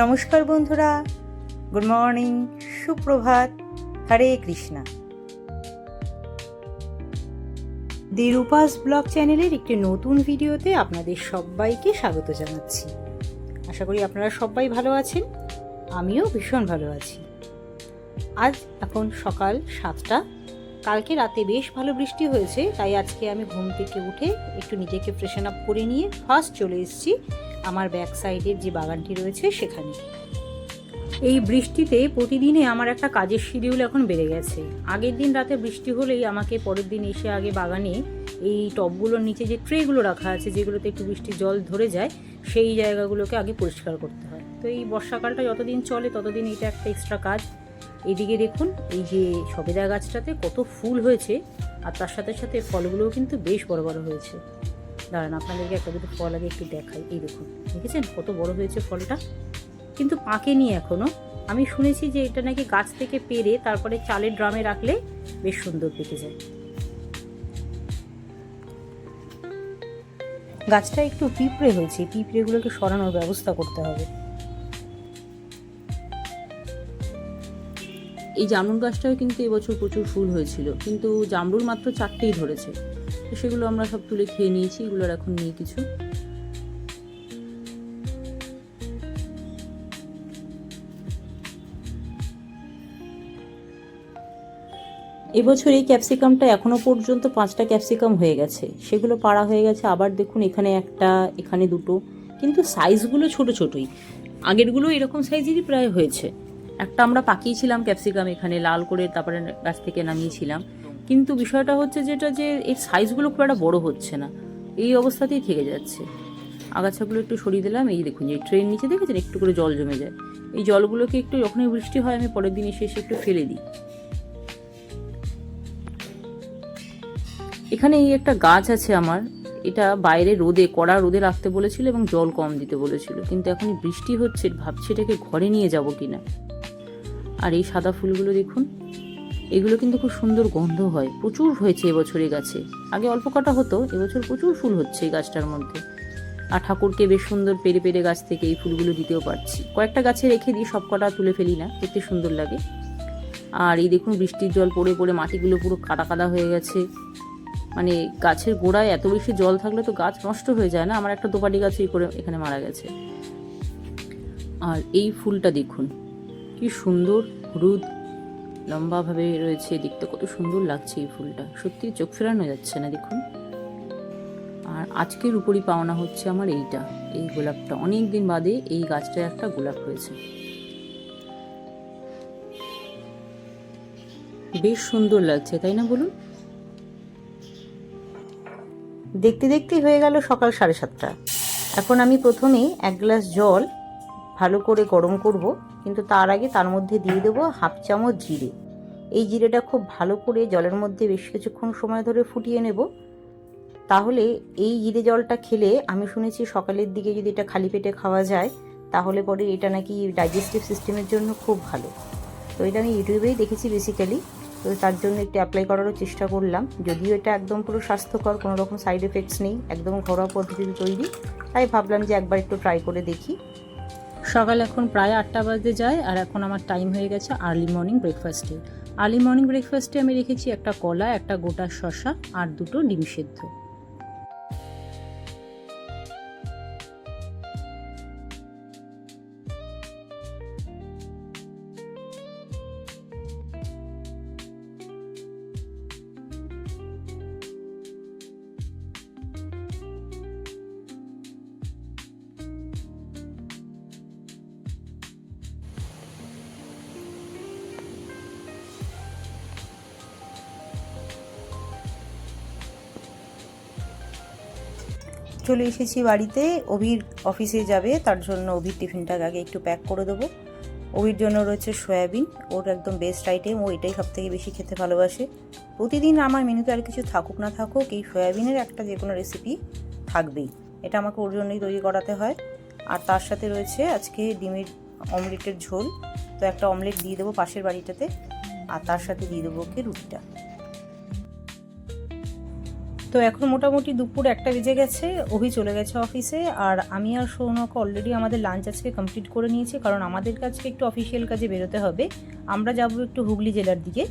নমস্কার বন্ধুরা। Good morning, সুপ্রভাত, হরে কৃষ্ণা। দি রূপাস ব্লগ চ্যানেলের একটি নতুন ভিডিওতে আপনাদের সবাইকে স্বাগত জানাচ্ছি। আশা করি আপনারা সবাই ভালো আছেন, আমিও ভীষণ ভালো আছি। আজ এখন সকাল সাতটা, কালকে রাতে বেশ ভালো বৃষ্টি হয়েছে, তাই আজকে আমি ঘুম থেকে উঠে একটু নিজেকে ফ্রেশন আপ করে নিয়ে ফার্স্ট চলে এসেছি আমার ব্যাক সাইডের যে বাগানটি রয়েছে সেখানে। এই বৃষ্টিতে প্রতিদিনে আমার একটা কাজের শিডিউল এখন বেড়ে গেছে। আগের দিন রাতে বৃষ্টি হলেই আমাকে পরের দিন এসে আগে বাগানে এই টবগুলোর নিচে যে ট্রেগুলো রাখা আছে, যেগুলোতে একটু বৃষ্টির জল ধরে যায়, সেই জায়গাগুলোকে আগে পরিষ্কার করতে হয়। তো এই বর্ষাকালটা যতদিন চলে, ততদিন এটা একটা এক্সট্রা কাজ। এদিকে দেখুন, এই যে সবেদা গাছটাতে কত ফুল হয়েছে, আর তার সাথে সাথে ফলগুলোও কিন্তু বেশ বড় বড় হয়েছে। দাঁড়ান, আপনাদেরকে একটা দুটো ফল আগে একটু দেখাই। এই দেখুন, দেখেছেন কত বড় হয়েছে ফলটা? কিন্তু পাকেনি এখনও। আমি শুনেছি যে এটা নাকি গাছ থেকে পেরে তারপরে চালের ড্রামে রাখলে বেশ সুন্দর পেকে যায়। গাছটা একটু পিঁপড়ে হয়েছে, পিঁপড়েগুলোকে সরানোর ব্যবস্থা করতে হবে। এই জামরুল গাছটাও কিন্তু এবছর প্রচুর ফুল হয়েছিল, কিন্তু জামরুল মাত্র চারটেই ধরেছে। তো সেগুলো আমরা সব তুলে খেয়ে নিয়েছি, এগুলোর এখন নেই কিছু। এবছর এই ক্যাপসিকামটা এখনও পর্যন্ত পাঁচটা ক্যাপসিকাম হয়ে গেছে। সেগুলো পাড়া হয়ে গেছে। আবার দেখুন, এখানে একটা, এখানে দুটো। কিন্তু সাইজগুলো ছোট ছোটই। আগেরগুলো এরকম সাইজেরই প্রায় হয়েছে। একটা আমরা পাকিয়েছিলাম ক্যাপসিকাম এখানে লাল করে, তারপরে গাছ থেকে নামিয়েছিলাম। কিন্তু বিষয়টা হচ্ছে যেটা যে এর সাইজগুলো খুব একটা বড় হচ্ছে না। এই অবস্থাতেই থেকে যাচ্ছে। আগাছাগুলো একটু সরিয়ে দিলাম। এই দেখুন যে ট্রেন নিচে দেখেছেন? একটু করে জল জমে যায়। এই জলগুলোকে একটু যখনই বৃষ্টি হয়, আমি পরের দিন এসে এসে একটু ফেলে দিই। এখানে এই একটা গাছ আছে আমার। এটা বাইরে রোদে, কড়া রোদে রাখতে বলেছিল এবং জল কম দিতে বলেছিল। কিন্তু এখন বৃষ্টি হচ্ছে, ভাবছি এটাকে ঘরে নিয়ে যাব কিনা। আর এই সাদা ফুলগুলো দেখুন। এগুলো কিন্তু খুব সুন্দর গন্ধ হয়। প্রচুর হয়েছে এবছর এই গাছে। আগে অল্প কটা হতো, এবছর প্রচুর ফুল হচ্ছে এই গাছটার মধ্যে। আর ঠাকুরকে বেশ সুন্দর পেরে পেরে গাছ থেকে এই ফুলগুলো দিতেও পারছি। কয়েকটা গাছে রেখে দিই, সব কটা তুলে ফেলি না, দেখতে সুন্দর লাগে। আর এই দেখুন, বৃষ্টির জল পড়ে পড়ে মাটিগুলো পুরো কাদা কাদা হয়ে গেছে। মানে গাছের গোড়ায় এত বেশি জল থাকলে তো গাছ নষ্ট হয়ে যায় না? আমার একটা দোপাটি গাছ এই করে এখানে মারা গেছে। আর এই ফুলটা দেখুন, কি সুন্দর হলুদ লম্বাভাবে রয়েছে দেখতে কত সুন্দর লাগছে এই ফুলটা। সত্যি চোখ ফেরানো যাচ্ছে না, দেখুন। আর আজকের উপরই পাওনা হচ্ছে আমার এইটা, এই গোলাপটা। অনেক দিন বাদে এই গাছটায় একটা গোলাপ হয়েছে। বেশ সুন্দর লাগছে, তাই না বলুন? দেখতে দেখতে হয়ে গেল সকাল সাড়ে সাতটা। এখন আমি প্রথমে এক গ্লাস জল ভালো করে গরম করব, কিন্তু তার আগে তার মধ্যে দিয়ে দেবো হাফ চামচ জিরে। এই জিরেটা খুব ভালো করে জলের মধ্যে বেশ কিছুক্ষণ সময় ধরে ফুটিয়ে নেব। তাহলে এই জিরে জলটা খেলে, আমি শুনেছি সকালের দিকে যদি এটা খালি পেটে খাওয়া যায়, তাহলে পরে এটা নাকি ডাইজেস্টিভ সিস্টেমের জন্য খুব ভালো। তো এটা আমি ইউটিউবেই দেখেছি বেসিক্যালি তো তার জন্য একটু অ্যাপ্লাই করারও চেষ্টা করলাম। যদিও এটা একদম পুরো স্বাস্থ্যকর, কোনো রকম সাইড এফেক্টস নেই, একদম ঘরোয়া পদ্ধতিতে তৈরি। তাই ভাবলাম যে একবার একটু ট্রাই করে দেখি। সকাল এখন প্রায় আটটা বাজতে যায় আর এখন আমার টাইম হয়ে গেছে আর্লি মর্নিং ব্রেকফাস্টে আর্লি মর্নিং ব্রেকফাস্টে আমি রেখেছি একটা কলা, একটা গোটা শশা আর দুটো ডিম সেদ্ধ। চলে এসেছি বাড়িতে। অভির অফিসে যাবে, তার জন্য অভির টিফিনটাকে আগে একটু প্যাক করে দেবো। অভির জন্য রয়েছে সয়াবিন, ওর একদম বেস্ট আইটেম ও এটাই সব থেকে বেশি খেতে ভালোবাসে। প্রতিদিন আমার মেনুতে আর কিছু থাকুক না থাকুক, এই সয়াবিনের একটা যে কোনো রেসিপি থাকবেই। এটা আমাকে ওর জন্যই তৈরি করাতে হয়। আর তার সাথে রয়েছে আজকে ডিমের অমলেটের ঝোল। তো একটা অমলেট দিয়ে দেবো পাশের বাড়িটাতে, আর তার সাথে দিয়ে দেবো ওকে রুটিটা। তো এখন মোটামুটি দুপুর একটা বেজে গেছে, অভি চলে গেছে অফিসে, আর আমি আর সৌনক অলরেডি আমাদের লাঞ্চ আজকে কমপ্লিট করে নিয়েছি, কারণ আমাদের কাছে একটু অফিসিয়াল কাজে বেরোতে হবে। আমরা যাব একটু হুগলি জেলার দিকে।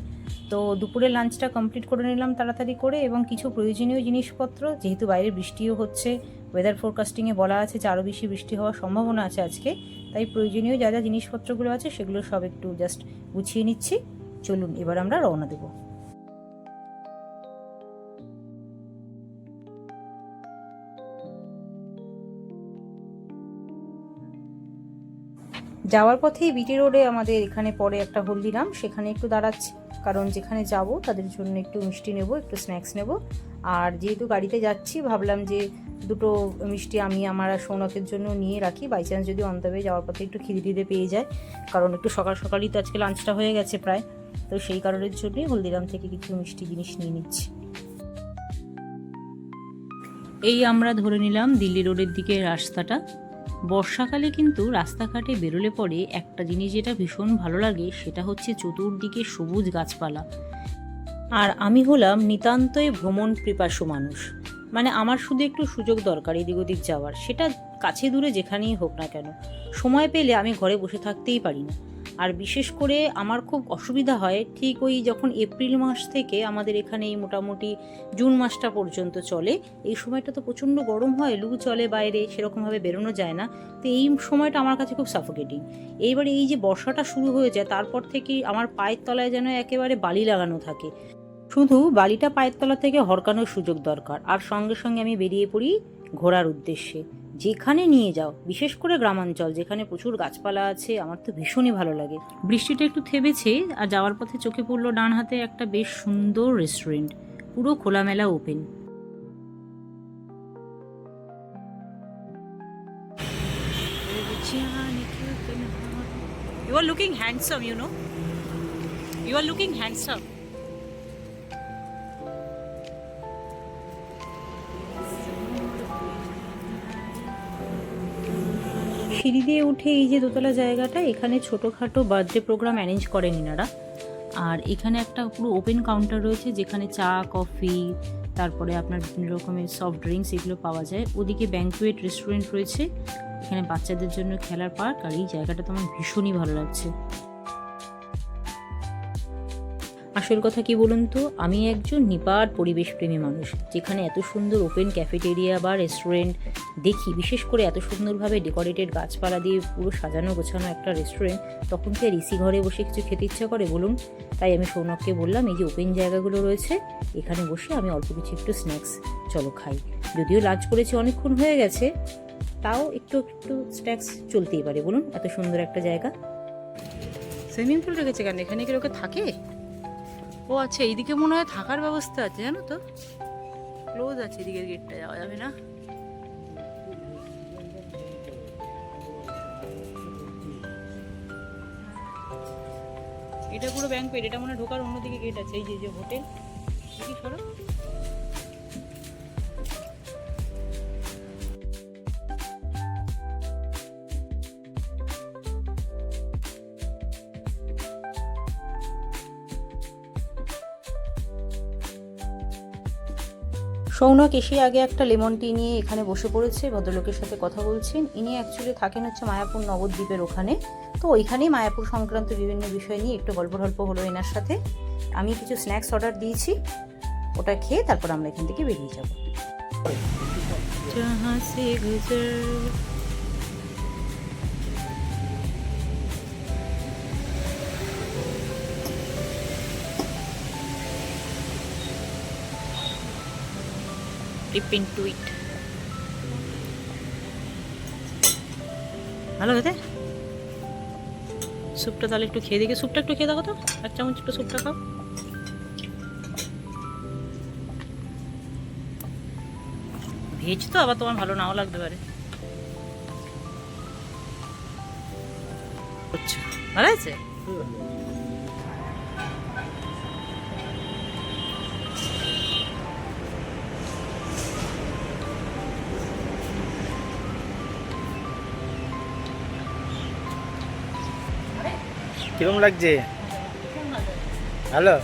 তো দুপুরের লাঞ্চটা কমপ্লিট করে নিলাম তাড়াতাড়ি করে, এবং কিছু প্রয়োজনীয় জিনিসপত্র, যেহেতু বাইরে বৃষ্টিও হচ্ছে ওয়েদার ফোরকাস্টিংয়ে বলা আছে যে আরও বেশি বৃষ্টি হওয়ার সম্ভাবনা আছে আজকে, তাই প্রয়োজনীয় যা যা জিনিসপত্রগুলো আছে সেগুলো সব একটু জাস্ট গুছিয়ে নিচ্ছি। চলুন, এবার আমরা রওনা দেবো। যাওয়ার পথেই বিটি রোডে আমাদের এখানে পরে একটা হলদিরাম। সেখানে একটু দাঁড়াচ্ছি, কারণ যেখানে যাব তাদের জন্য একটু মিষ্টি নেব, একটু স্ন্যাক্স নেব। আর যেহেতু গাড়িতে যাচ্ছি, ভাবলাম যে দুটো মিষ্টি আমি, আমার সৌনকের জন্য নিয়ে রাখি। বাই চান্স যদি অন্তবে যাওয়ার পথে একটু খিদে টিদে পেয়ে যায়, কারণ একটু সকাল সকালই তো আজকে লাঞ্চটা হয়ে গেছে প্রায়। তো সেই কারণের জন্যই হলদিরাম থেকে কিছু মিষ্টি জিনিস নিয়ে নিচ্ছি। এই আমরা ধরে নিলাম দিল্লি রোডের দিকে রাস্তাটা। বর্ষাকালে কিন্তু রাস্তাঘাটে বেরোলে পরে একটা জিনিস যেটা ভীষণ ভালো লাগে, সেটা হচ্ছে চতুর্দিকে সবুজ গাছপালা। আর আমি হলাম নিতান্তই ভ্রমণ পিপাসু মানুষ। মানে আমার শুধু একটু সুযোগ দরকার এদিক ওদিক যাওয়ার। সেটা কাছে দূরে যেখানেই হোক না কেন। সময় পেলে আমি ঘরে বসে থাকতেই পারি না। আর বিশেষ করে আমার খুব অসুবিধা হয় ঠিক ওই যখন এপ্রিল মাস থেকে আমাদের এখানে এই মোটামুটি জুন মাসটা পর্যন্ত চলে, এই সময়টা তো প্রচণ্ড গরম হয়, লু চলে বাইরে, সেরকমভাবে বেরোনো যায় না। তো এই সময়টা আমার কাছে খুব সাফোকেটিং এইবারে এই যে বর্ষাটা শুরু হয়ে যায় তারপর থেকেই আমার পায়ের তলায় যেন একেবারে বালি লাগানো থাকে। শুধু বালিটা পায়ের তলা থেকে হরকানোর সুযোগ দরকার। আর সঙ্গে সঙ্গে আমি বেরিয়ে পড়ি ঘোরার উদ্দেশ্যে। যেখানে নিয়ে যাও বিশেষ করে গ্রামাঞ্চল যেখানে প্রচুর গাছপালা আছে আমার তো ভীষণই ভালো লাগে বৃষ্টিটা একটু থেমেছে আর যাওয়ার পথে চোখে পড়ল ডান হাতে একটা বেশ সুন্দর রেস্টুরেন্ট পুরো খোলামেলা open You are looking handsome, you know. You are looking handsome. সিঁড়ি দিয়ে উঠে এই যে দোতলা জায়গাটা, এখানে ছোটোখাটো বার্থডে প্রোগ্রাম অ্যারেঞ্জ করেন এনারা আর এখানে একটা পুরো ওপেন কাউন্টার রয়েছে, যেখানে চা, কফি, তারপরে আপনার বিভিন্ন রকমের সফট ড্রিঙ্কস এগুলো পাওয়া যায়। ওদিকে ব্যাঙ্কুয়েট রেস্টুরেন্ট রয়েছে, এখানে বাচ্চাদের জন্য খেলার পার্ক আর এই জায়গাটা তো আমার ভীষণই ভালো লাগছে। আসল কথা কি বলুন তো? আমি একজন নিপাট পরিবেশপ্রেমী মানুষ, যেখানে এত সুন্দর ওপেন ক্যাফেটেরিয়া বা রেস্টুরেন্ট দেখি, বিশেষ করে এত সুন্দরভাবে ডেকোরেটেড গাছপালা দিয়ে পুরো সাজানো গোছানো একটা রেস্টুরেন্ট তখন কি আর এসি ঘরে বসে কিছু খেতে ইচ্ছা করে বলুন? তাই আমি সৌনককে বললাম, এই যে ওপেন জায়গাগুলো রয়েছে, এখানে বসে আমি অল্প কিছু একটু স্ন্যাক্স চলো খাই। যদিও লাঞ্চ করেছি অনেকক্ষণ হয়ে গেছে, তাও একটু একটু স্ন্যাক্স চলতেই পারে। বলুন, এত সুন্দর একটা জায়গা। সুইমিং পুল রেখেছে কেন? এখানে কি লোকে থাকে? ও আচ্ছা এইদিকে মনে হয় থাকার ব্যবস্থা আছে, জানো তো? ক্লোজ আছে, এদিকের গেটটা যাওয়া যাবে না? এটা পুরো ব্যাংক পেড এটা মনে ঢোকার অন্যদিকে গেট আছে, এই যে যে হোটেল কি সরো? সৌনক এসে আগে একটা লেমন টি নিয়ে এখানে বসে পড়েছে, ভদ্রলোকের সাথে কথা বলছেন। ইনি অ্যাকচুয়ালি থাকেন হচ্ছে মায়াপুর নবদ্বীপের ওখানে। তো ওইখানেই মায়াপুর সংক্রান্ত বিভিন্ন বিষয় নিয়ে একটু গল্প টল্প হলো এনার সাথে। আমি কিছু স্ন্যাক্স অর্ডার দিয়েছি, ওটা খেয়ে তারপর আমরা এখান থেকে বেরিয়ে যাব। Dip into it. ভালো খেতে? স্যুপটা তাহলে একটু খেয়ে দেখে। স্যুপটা একটু খেয়ে দেখো তো। এক চামচ একটু স্যুপটা খাও। ভেজ তো, আবার তোমার ভালো নাও লাগতে পারে। আচ্ছা ভালো আছে কিরম লাগছে? হ্যালো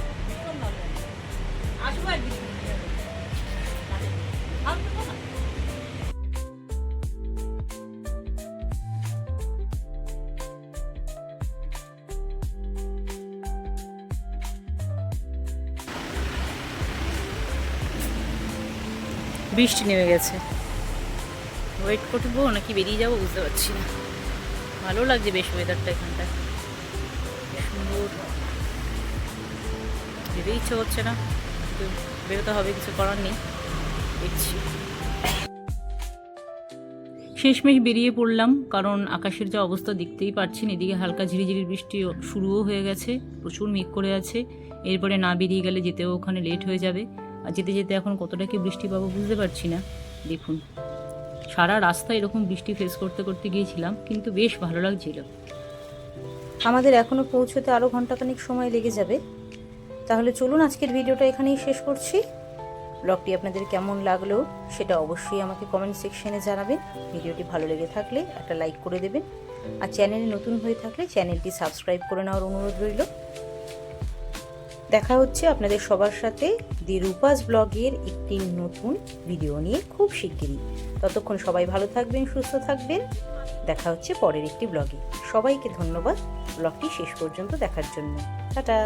বৃষ্টি নেমে গেছে। ওয়েট করব নাকি বেরিয়ে যাব বুঝতে পারছি না। ভালো লাগছে বেশ ওয়েদারটা এখানটায়। যেতে ইচ্ছে করছে না। বেরোতে হবে, কিছু করার নেই। দেখছি। শেষমেশ বেরিয়ে পড়লাম, কারণ আকাশের যা অবস্থা দেখতেই পাচ্ছেন এদিকে হালকা ঝিরিঝিরি বৃষ্টি শুরুও হয়ে গেছে, প্রচুর মেঘ করে আছে। এরপরে না বেরিয়ে গেলে যেতেও ওখানে লেট হয়ে যাবে। আর যেতে যেতে এখন কতটা কি বৃষ্টি পাবো বুঝতে পারছি না। দেখুন, সারা রাস্তা এরকম বৃষ্টি ফেস করতে করতে গিয়েছিলাম, কিন্তু বেশ ভালো লাগছিল। আমাদের এখনও পৌঁছতে আরও ঘন্টাখানিক সময় লেগে যাবে। তাহলে চলুন আজকের ভিডিওটা এখানেই শেষ করছি। ব্লগটি আপনাদের কেমন লাগল সেটা অবশ্যই আমাকে কমেন্ট সেকশনে জানাবেন। ভিডিওটি ভালো লেগে থাকলে একটা লাইক করে দেবেন। আর চ্যানেলে নতুন হয়ে থাকলে চ্যানেলটি সাবস্ক্রাইব করে নেওয়ার অনুরোধ রইল। দেখা হচ্ছে আপনাদের সবার সাথে দি রূপাস ব্লগের একটি নতুন ভিডিও নিয়ে খুব শিগগিরই। ততক্ষণ সবাই ভালো থাকবেন, সুস্থ থাকবেন। দেখা হচ্ছে পরের একটি ব্লগে। সবাইকে ধন্যবাদ। ব্লগটি শেষ পর্যন্ত দেখার জন্য। টাটা!